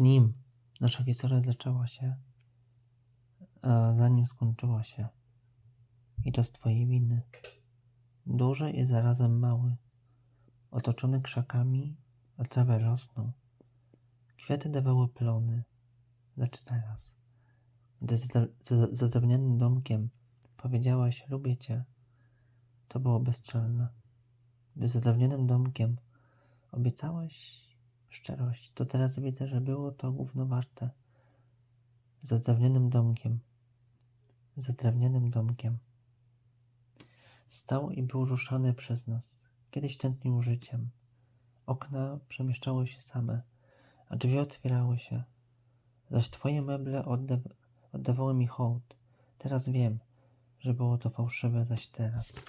nim nasza historia zaczęła się, a zanim skończyła się. I to z twojej winy. Duży i zarazem mały, otoczony krzakami, a trawy rosną. Kwiaty dawały plony, lecz teraz, gdy za, domkiem powiedziałaś lubię cię, to było bezczelne. Gdy za domkiem obiecałeś szczerość, to teraz widzę, że było to gówno warte. Za drewnianym domkiem, za drewnianym domkiem. Stał i był ruszany przez nas. Kiedyś tętnił życiem. Okna przemieszczały się same, a drzwi otwierały się. Zaś twoje meble odda oddawały mi hołd. Teraz wiem, że było to fałszywe, zaś teraz.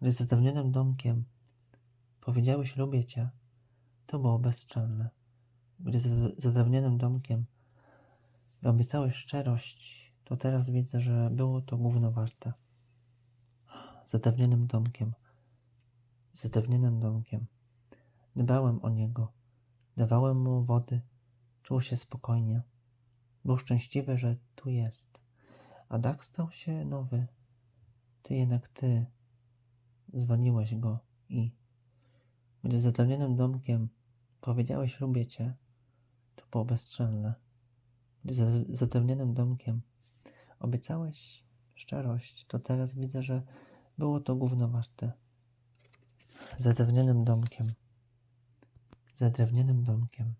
Gdy za drewnianym domkiem powiedziałeś lubię cię, to było bezczelne. Gdy za, za drewnianym domkiem obiecałeś szczerość, to teraz widzę, że było to gówno warte. Za drewnianym domkiem, za drewnianym domkiem. Dbałem o niego, dawałem mu wody, czuł się spokojnie. Był szczęśliwy, że tu jest. A dach stał się nowy. Ty jednak ty zwaliłeś go i gdy za drewnianym domkiem powiedziałeś lubię cię, to było bezczelne. Gdy za, za drewnianym domkiem obiecałeś szczerość, to teraz widzę, że było to gówno warte. Za drewnianym domkiem, za drewnianym domkiem.